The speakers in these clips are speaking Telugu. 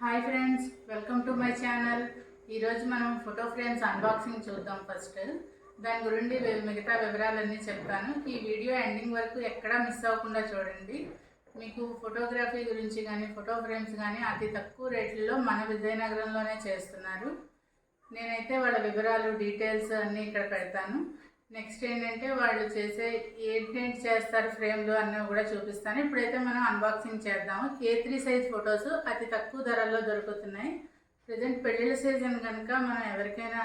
Hi friends welcome to my channel. ఈరోజు మనం ఫోటో ఫ్రేమ్స్ అన్బాక్సింగ్ చూద్దాం ఫస్ట్. దాని గురించి మిగతా వివరాలన్నీ చెప్తాను. ఈ వీడియో ఎండింగ్ వరకు ఎక్కడా మిస్ అవ్వకుండా చూడండి. మీకు ఫోటోగ్రఫీ గురించి కానీ ఫోటో ఫ్రేమ్స్ కానీ అతి తక్కువ రేట్లలో మన విజయనగరంలోనే చేస్తున్నారు. నేనైతే వాళ్ళ వివరాలు డీటెయిల్స్ అన్నీ ఇక్కడ పెడతాను. నెక్స్ట్ ఏంటంటే వాళ్ళు చేసే ఏంటేంటి చేస్తారు ఫ్రేమ్లు అన్నవి కూడా చూపిస్తాను. ఇప్పుడైతే మనం అన్బాక్సింగ్ చేద్దాము. ఏ త్రీ సైజ్ ఫొటోస్ అతి తక్కువ ధరల్లో దొరుకుతున్నాయి. ప్రజెంట్ పెళ్ళిళ్ళ సీజన్ కనుక మనం ఎవరికైనా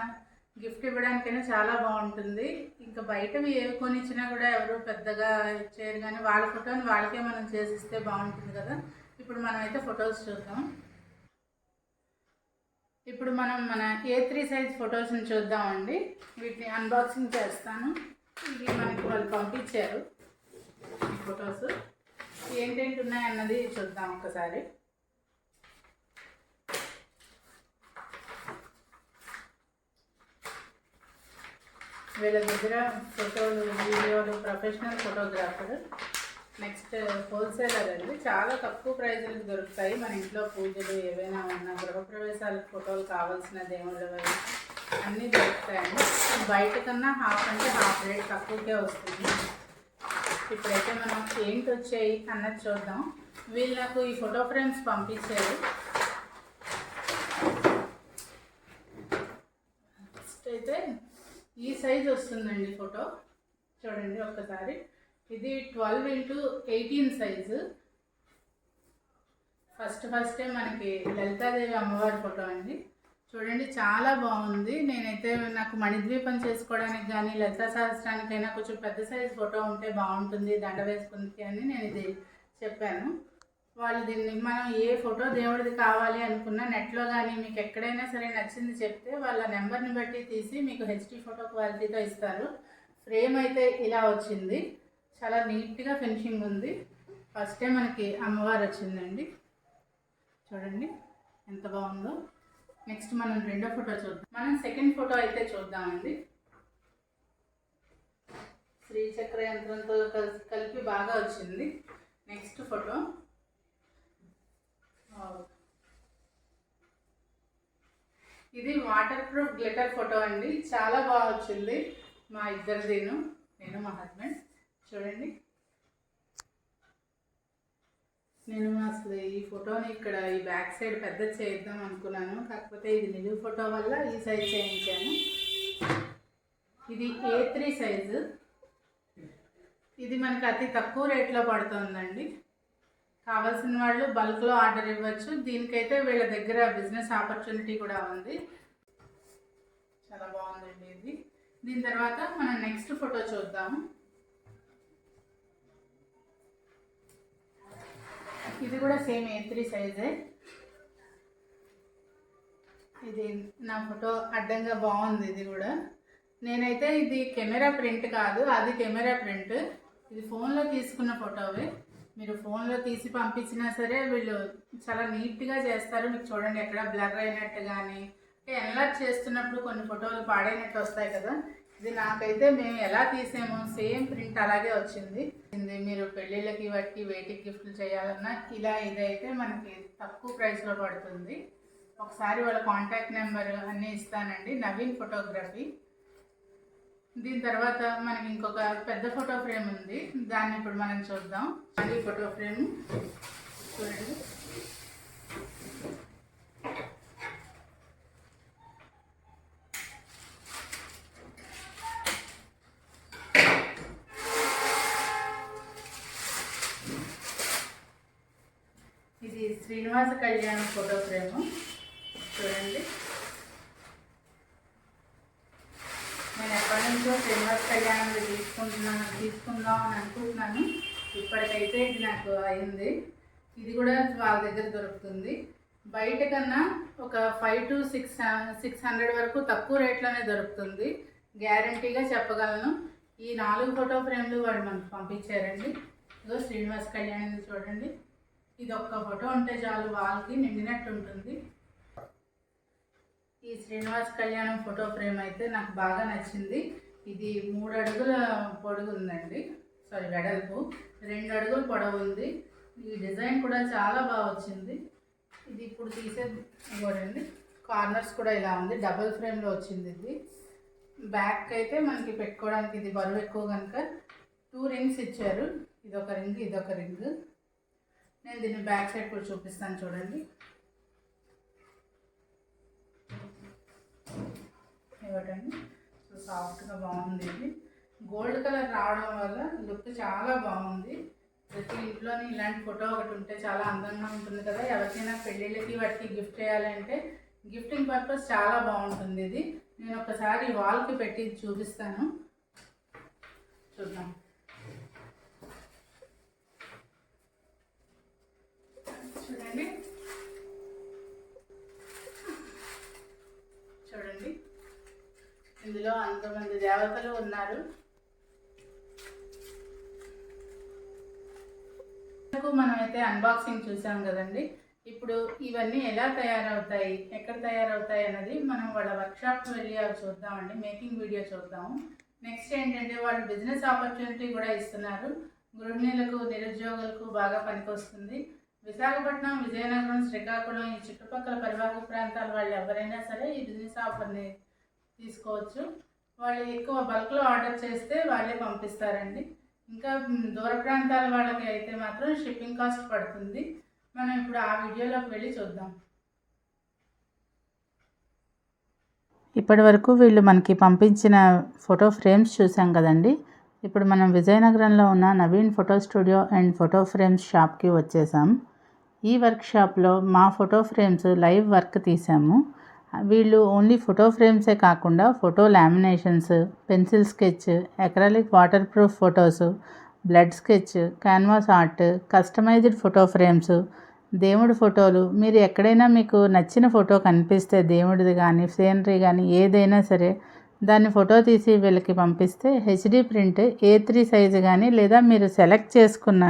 గిఫ్ట్ ఇవ్వడానికైనా చాలా బాగుంటుంది. ఇంకా బయటవి ఏవి కొనిచ్చినా కూడా ఎవరు పెద్దగా చేయరు కానీ వాళ్ళ ఫోటోని వాళ్ళకే మనం చేసిస్తే బాగుంటుంది కదా. ఇప్పుడు మనం అయితే ఫొటోస్ చూద్దాం. ఇప్పుడు మనం మన ఏ త్రీ సైజ్ ఫొటోస్ని చూద్దామండి. వీటిని అన్బాక్సింగ్ చేస్తాను. ఇవి మనకి వాళ్ళు పంపించారు ఫొటోస్ ఏంటేంటి ఉన్నాయన్నది చూద్దాం ఒకసారి. వీళ్ళ దగ్గర ఫోటోలు వీడియోలు ప్రొఫెషనల్ ఫోటోగ్రాఫర్ నెక్స్ట్ హోల్సేలర్ అండి. చాలా తక్కువ ప్రైజులకు దొరుకుతాయి. మన ఇంట్లో పూజలు ఏవైనా ఉన్నా గృహప్రవేశాలకు ఫోటోలు కావాల్సిన దేవుళ్ళవి అన్నీ దొరుకుతాయండి. బయట కన్నా హాఫ్ అంటే హాఫ్ రేట్ తక్కువకే వస్తుంది. ఇప్పుడైతే మనం ఏంటి వచ్చాయి అన్నది చూద్దాం. వీళ్ళు నాకు ఈ ఫోటో ఫ్రేమ్స్ పంపించారు. ఫస్ట్ అయితే ఈ సైజ్ వస్తుందండి ఫోటో. చూడండి ఒక్కసారి ఇది twelve into eighteen size first ఫస్టే మనకి లలితాదేవి అమ్మవారి ఫోటో అండి. చూడండి చాలా బాగుంది. నేనైతే నాకు మణిద్వీపం చేసుకోవడానికి కానీ లలితా సహస్రానికైనా కొంచెం పెద్ద సైజ్ ఫోటో ఉంటే బాగుంటుంది దండ వేసుకుంది అని నేను ఇది చెప్పాను. వాళ్ళు దీన్ని మనం ఏ ఫోటో దేవుడిది కావాలి అనుకున్నా నెట్లో కానీ మీకు ఎక్కడైనా సరే నచ్చింది చెప్తే వాళ్ళ నెంబర్ని బట్టి తీసి మీకు హెచ్డి ఫోటో క్వాలిటీతో ఇస్తారు. ఫ్రేమ్ అయితే ఇలా వచ్చింది. చాలా నీట్గా ఫినిషింగ్ ఉంది. ఫస్ట్ టైం మనకి అమ్మవారు వచ్చిందండి. చూడండి ఎంత బాగుందో. నెక్స్ట్ మనం రెండో ఫోటో చూద్దాం. మనం సెకండ్ ఫోటో అయితే చూద్దామండి. శ్రీచక్ర యంత్రంతో కలిసి కలిపి బాగా వచ్చింది. Next photo. ఇది వాటర్ ప్రూఫ్ గ్లిటర్ ఫోటో అండి. చాలా బాగా వచ్చింది మా ఇద్దరిదేను. నేను మా హస్బెండ్. చూడండి. నేను అసలు ఈ ఫోటోని ఇక్కడ ఈ బ్యాక్ సైడ్ పెద్ద చేద్దాం అనుకున్నాను. కాకపోతే ఇది నిలువు ఫోటో వల్ల ఈ సైజ్ చేయించాను. ఇది ఏ త్రీ సైజు ఇది మనకి అతి తక్కువ రేట్లో పడుతుందండి. కావాల్సిన వాళ్ళు బల్క్లో ఆర్డర్ ఇవ్వచ్చు. దీనికైతే వీళ్ళ దగ్గర బిజినెస్ ఆపర్చునిటీ కూడా ఉంది. చాలా బాగుందండి ఇది. దీని తర్వాత మనం నెక్స్ట్ ఫోటో చూద్దాము ఇది కూడా సేమ్ ఏ త్రీ సైజే. ఇది నా ఫోటో అడ్డంగా బాగుంది ఇది కూడా. నేనైతే ఇది కెమెరా ప్రింట్ కాదు అది కెమెరా ప్రింట్. ఇది ఫోన్లో తీసుకున్న ఫోటోవి మీరు ఫోన్లో తీసి పంపించినా సరే వీళ్ళు చాలా నీట్గా చేస్తారు. మీకు చూడండి ఎక్కడ బ్లర్ అయినట్టు కానీ అంటే చేస్తున్నప్పుడు కొన్ని ఫోటోలు పాడైనట్టు వస్తాయి కదా. ఇది నాకైతే మేము ఎలా తీసామో సేమ్ ప్రింట్ అలాగే వచ్చింది. ఇది మీరు పెళ్ళిళ్ళకి వాటికి వేటికి గిఫ్ట్లు చేయాలన్నా ఇలా ఇదైతే మనకి తక్కువ ప్రైస్లో పడుతుంది. ఒకసారి వాళ్ళ కాంటాక్ట్ నెంబర్ అన్నీ ఇస్తానండి. నవీన్ ఫోటోగ్రఫీ దీని తర్వాత మనకి ఇంకొక పెద్ద ఫోటో ఫ్రేమ్ ఉంది. దాన్ని ఇప్పుడు మనం చూద్దాం. అది ఫోటో ఫ్రేమ్ చూడండి ఇది శ్రీనివాస కళ్యాణం ఫోటో ఫ్రేమ్. చూడండి. నేను ఎప్పటి నుంచో శ్రీనివాస కళ్యాణం తీసుకుంటున్నాను తీసుకుందాం అని అనుకుంటున్నాను. ఇప్పటికైతే ఇది నాకు అయింది. ఇది కూడా వాళ్ళ దగ్గర దొరుకుతుంది. బయట కన్నా ఒక five to six six hundred వరకు తక్కువ రేట్లోనే దొరుకుతుంది. గ్యారంటీగా చెప్పగలను. ఈ నాలుగు ఫోటో ఫ్రేమ్లు వాడు మనకు పంపించారండి. ఇదో శ్రీనివాస కళ్యాణం చూడండి. ఇది ఒక్క ఫోటో ఉంటే చాలు వాళ్ళకి నిండినట్టు ఉంటుంది. ఈ శ్రీనివాస్ కళ్యాణం ఫోటో ఫ్రేమ్ అయితే నాకు బాగా నచ్చింది. ఇది మూడు అడుగుల పొడుగు ఉందండి. సారీ వెడల్పు. రెండు అడుగులు పొడవు ఉంది. ఈ డిజైన్ కూడా చాలా బాగా వచ్చింది. ఇది ఇప్పుడు తీసే ఇవ్వడండి. కార్నర్స్ కూడా ఇలా ఉంది. డబుల్ ఫ్రేమ్లో వచ్చింది ఇది. బ్యాక్ అయితే మనకి పెట్టుకోవడానికి ఇది బరువు ఎక్కువ కనుక. టూ రింగ్స్ ఇచ్చారు. ఇదొక రింగ్ ఇదొక రింగ్ నేను దీన్ని బ్యాక్ సైడ్ కూడా చూపిస్తాను చూడండి. ఇవ్వటండి. సో సాఫ్ట్గా బాగుంది ఇది. గోల్డ్ కలర్ రావడం వల్ల లుక్ చాలా బాగుంది. ప్రతి ఇంట్లోని ఇలాంటి ఫోటో ఒకటి ఉంటే చాలా అందంగా ఉంటుంది కదా. ఎవరికైనా పెళ్ళిళ్ళకి వాటికి గిఫ్ట్ చేయాలంటే గిఫ్టింగ్ పర్పస్ చాలా బాగుంటుంది ఇది. నేను ఒకసారి వాల్కి పెట్టి చూపిస్తాను. చూద్దాం చూడండి చూడండి ఇందులో అంతమంది దేవతలు ఉన్నారు. మనమైతే అన్బాక్సింగ్ చూసాం కదండి. ఇప్పుడు ఇవన్నీ ఎలా తయారవుతాయి ఎక్కడ తయారవుతాయి అన్నది మనం వాళ్ళ వర్క్షాప్కి వెళ్ళి అవి చూద్దామండి. మేకింగ్ వీడియో చూద్దాము. నెక్స్ట్ ఏంటంటే వాళ్ళు బిజినెస్ ఆపర్చునిటీ కూడా ఇస్తున్నారు. గృహిణులకు నిరుద్యోగులకు బాగా పనికొస్తుంది. విశాఖపట్నం విజయనగరం శ్రీకాకుళం ఈ చుట్టుపక్కల పరివాహక ప్రాంతాల వాళ్ళు ఎవరైనా సరే ఈ బిజినెస్ ఆఫర్ని తీసుకోవచ్చు. వాళ్ళు ఎక్కువ బల్క్లో ఆర్డర్ చేస్తే వాళ్ళే పంపిస్తారండి. ఇంకా దూర ప్రాంతాల వాళ్ళకి అయితే మాత్రం షిప్పింగ్ కాస్ట్ పడుతుంది. మనం ఇప్పుడు ఆ వీడియోలోకి వెళ్ళి చూద్దాం. ఇప్పటి వరకు వీళ్ళు మనకి పంపించిన ఫోటో ఫ్రేమ్స్ చూసాం కదండి. ఇప్పుడు మనం విజయనగరంలో ఉన్న Naveen photo studio and photo frames షాప్కి వచ్చేసాం. ఈ వర్క్ షాప్లో మా ఫోటో ఫ్రేమ్స్ లైవ్ వర్క్ తీసాము. వీళ్ళు ఓన్లీ ఫోటో ఫ్రేమ్సే కాకుండా photo laminations pencil sketch acrylic waterproof photos blood sketch canvas art customised photo frames దేవుడి ఫోటోలు. మీరు ఎక్కడైనా మీకు నచ్చిన ఫోటో కనిపిస్తే దేవుడిది కానీ సీనరీ కానీ ఏదైనా సరే దాన్ని ఫోటో తీసి వీళ్ళకి పంపిస్తే HD print A three size కానీ లేదా మీరు సెలెక్ట్ చేసుకున్న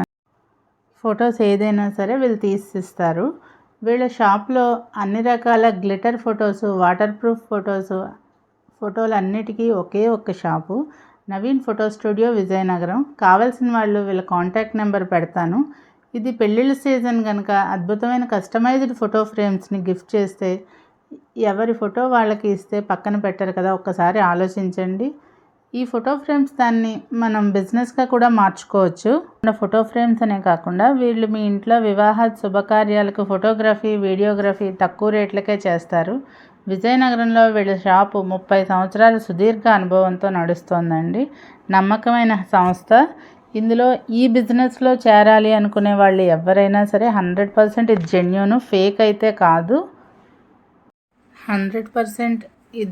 ఫొటోస్ ఏదైనా సరే వీళ్ళు తీసిస్తారు. వీళ్ళ షాప్లో అన్ని రకాల glitter photos waterproof photos ఫోటోలు అన్నిటికీ ఒకే ఒక్క shop Naveen photo studio Vizianagaram. కావాల్సిన వాళ్ళు వీళ్ళ కాంటాక్ట్ నెంబర్ పెడతాను. ఇది పెళ్ళిళ్ళ సీజన్ కనుక అద్భుతమైన కస్టమైజ్డ్ ఫోటో ఫ్రేమ్స్ని గిఫ్ట్ చేస్తే ఎవరి ఫోటో వాళ్ళకి ఇస్తే పక్కన పెట్టరు కదా ఒక్కసారి ఆలోచించండి. ఈ ఫోటో ఫ్రేమ్స్ దాన్ని మనం బిజినెస్గా కూడా మార్చుకోవచ్చు. ఫోటో ఫ్రేమ్స్ అనే కాకుండా వీళ్ళు మీ ఇంట్లో వివాహ శుభకార్యాలకు ఫోటోగ్రఫీ వీడియోగ్రఫీ తక్కువ రేట్లకే చేస్తారు. విజయనగరంలో వీళ్ళ షాపు ముప్పై సంవత్సరాల సుదీర్ఘ అనుభవంతో నడుస్తోందండి. నమ్మకమైన సంస్థ. ఇందులో ఈ బిజినెస్లో చేరాలి అనుకునే వాళ్ళు ఎవరైనా సరే హండ్రెడ్ పర్సెంట్ ఇది జెన్యున్ ఫేక్ అయితే కాదు. హండ్రెడ్ పర్సెంట్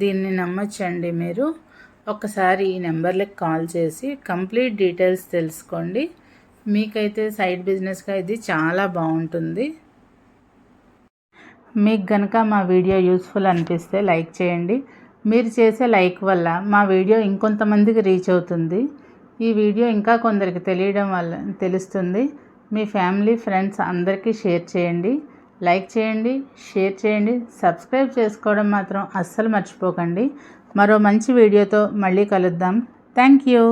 దీన్ని నమ్మచ్చండి మీరు. ఒకసారి ఈ నెంబర్లకు కాల్ చేసి కంప్లీట్ డీటెయిల్స్ తెలుసుకోండి. మీకైతే సైడ్ బిజినెస్గా ఇది చాలా బాగుంటుంది. మీకు కనుక మా వీడియో యూస్ఫుల్ అనిపిస్తే లైక్ చేయండి. మీరు చేసే లైక్ వల్ల మా వీడియో ఇంకొంతమందికి రీచ్ అవుతుంది. ఈ వీడియో ఇంకా కొందరికి తెలియడం వల్ల తెలుస్తుంది. మీ ఫ్యామిలీ ఫ్రెండ్స్ అందరికీ షేర్ చేయండి. లైక్ చేయండి షేర్ చేయండి. సబ్స్క్రైబ్ చేసుకోవడం మాత్రం అస్సలు మర్చిపోకండి. మరో మంచి వీడియోతో మళ్ళీ కలుద్దాం. Thank you.